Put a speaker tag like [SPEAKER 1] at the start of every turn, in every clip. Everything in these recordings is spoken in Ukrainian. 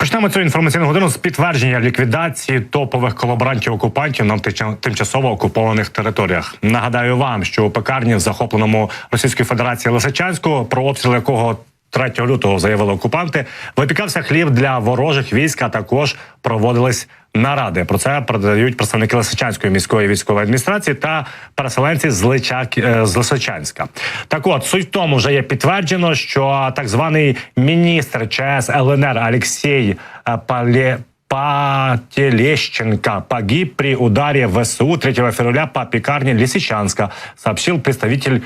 [SPEAKER 1] Почнемо цю інформаційну годину з підтвердження ліквідації топових колаборантів окупантів на тимчасово окупованих територіях. Нагадаю вам, що у пекарні в захопленому Російською Федерацією Лисичанську, про обстріл якого 3 лютого заявили окупанти, випікався хліб для ворожих військ, а також проводились наради. Про це передають представники Лисичанської міської військової адміністрації та переселенці з Личак е, з Лисичанська. Так, от суть в тому, вже є підтверджено, що так званий міністр ЧС ЛНР Олексій е, Палє. Пателещенко погиб при ударе ВСУ 3 февраля по пекарне Лисичанска, сообщил представитель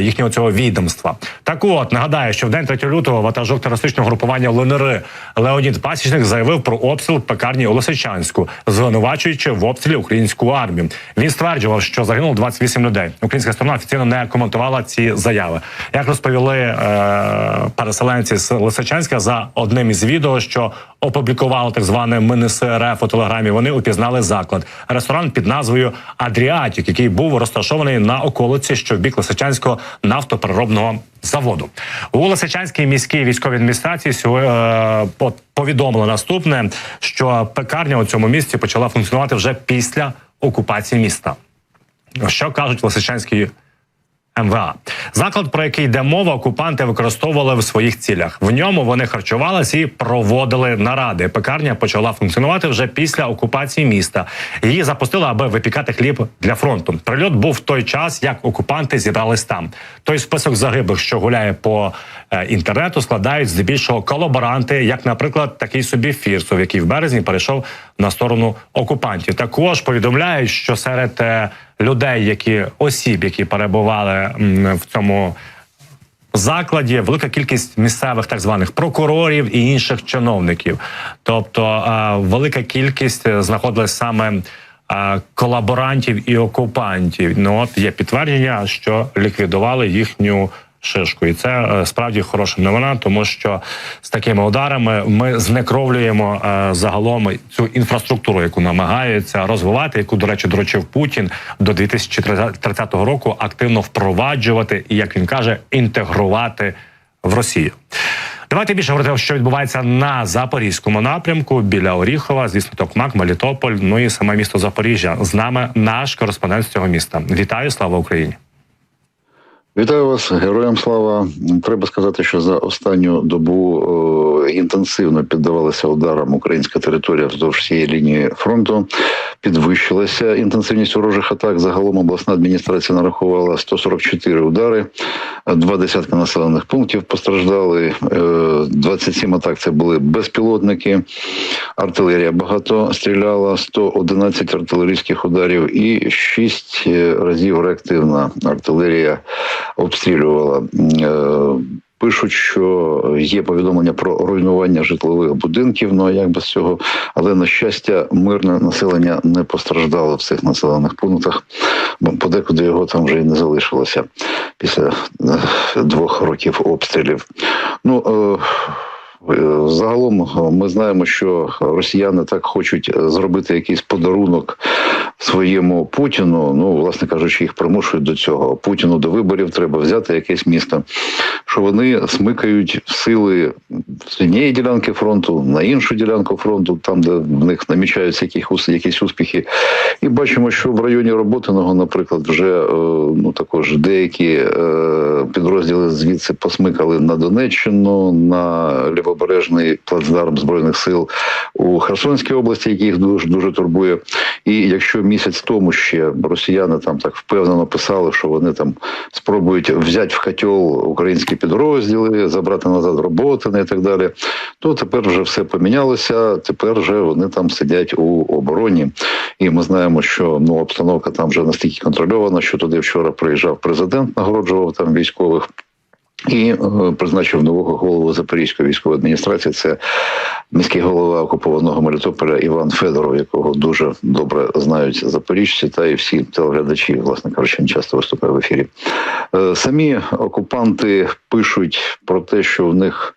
[SPEAKER 1] їхнього цього відомства. Так от нагадаю, що в день 3 лютого ватажок терористичного групування ЛНР Леонід Пасічник заявив про обстріл пекарні у Лисичанську, звинувачуючи в обстрілі українську армію. Він стверджував, що загинуло 28 людей. Українська сторона офіційно не коментувала ці заяви. Як розповіли е, переселенці з Лисичанська за одним із відео, що опублікували так зване МНСРФ у телеграмі. Вони упізнали заклад. Ресторан під назвою Адріатік, який був розташований на околиці, що в бік Лисичанського нафтопереробного заводу. У Лисичанській міській військовій адміністрації е, по- повідомили наступне, що пекарня у цьому місці почала функціонувати вже після окупації міста. Що кажуть лисичанські МВА. Заклад, про який йде мова, окупанти використовували в своїх цілях. В ньому вони харчувалися і проводили наради. Пекарня почала функціонувати вже після окупації міста. Її запустили, аби випікати хліб для фронту. Прильот був в той час, як окупанти зібрались там. Той список загиблих, що гуляє по е, інтернету, складають здебільшого колаборанти, як, наприклад, такий собі Фірсов, який в березні перейшов на сторону окупантів. Також повідомляють, що серед е, людей, які осіб, які перебували в цьому закладі, велика кількість місцевих так званих прокурорів і інших чиновників. Тобто е, велика кількість е, знаходилась саме. е, Колаборантів і окупантів. Ну от є підтвердження, що ліквідували їхню шишку, і це е, справді хороша новина, тому що з такими ударами ми знекровлюємо е, загалом цю інфраструктуру, яку намагаються розвивати, яку, до речі, доручив Путін до 2030 року активно впроваджувати і, як він каже, інтегрувати в Росію. Давайте більше говорити, що відбувається на запорізькому напрямку біля Оріхова, звісно, Токмак, Мелітополь, ну і саме місто Запоріжжя. З нами наш кореспондент з цього міста. Вітаю, слава Україні!
[SPEAKER 2] Вітаю вас, героям слава. Треба сказати, що за останню добу е, інтенсивно піддавалася ударам українська територія вздовж всієї лінії фронту. Підвищилася інтенсивність ворожих атак. Загалом обласна адміністрація нарахувала 144 удари, два десятки населених пунктів постраждали. е, 27 атак це були безпілотники. Артилерія багато стріляла, 111 артилерійських ударів і 6 разів реактивна артилерія обстрілювала. Пишуть, що є повідомлення про руйнування житлових будинків. Ну а як без цього, але на щастя, мирне населення не постраждало в цих населених пунктах, бо подекуди його там вже і не залишилося після е, двох років обстрілів. Ну е, Е, Загалом ми знаємо, що росіяни так хочуть зробити якийсь подарунок своєму Путіну. Ну, власне кажучи, їх примушують до цього. Путіну до виборів треба взяти якесь місто, що вони смикають сили з однієї ділянки фронту на іншу ділянку фронту, там де в них намічаються якісь якісь успіхи. І бачимо, що в районі Роботиного, наприклад, вже е, ну також деякі е, підрозділи звідси посмикали на Донеччину, на лівобережний плацдарм збройних сил у Херсонській області, який їх дуже дуже турбує. І якщо місяць тому ще росіяни там так впевнено писали, що вони там спробують взяти в котел українські підрозділи, забрати назад Роботине і так далі, то тепер вже все помінялося. Тепер вже вони там сидять у обороні, і ми знаємо, що ну обстановка там вже настільки контрольована, що туди вчора приїжджав президент, нагороджував там військових. І е, призначив нового голову Запорізької військової адміністрації. Це міський голова окупованого Мелітополя Іван Федоров, якого дуже добре знають запоріжці, та і всі телеглядачі, власне кажучи, він часто виступає в ефірі. Е, Самі окупанти пишуть про те, що в них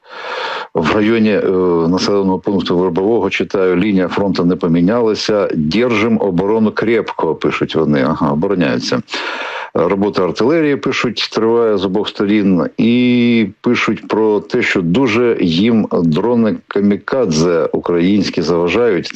[SPEAKER 2] в районі е, населеного пункту Вербового читаю, лінія фронту не помінялася. Держим оборону крепко, пишуть вони. Ага, обороняються. Робота артилерії пишуть, триває з обох сторін, і пишуть про те, що дуже їм дрони камікадзе українські заважають.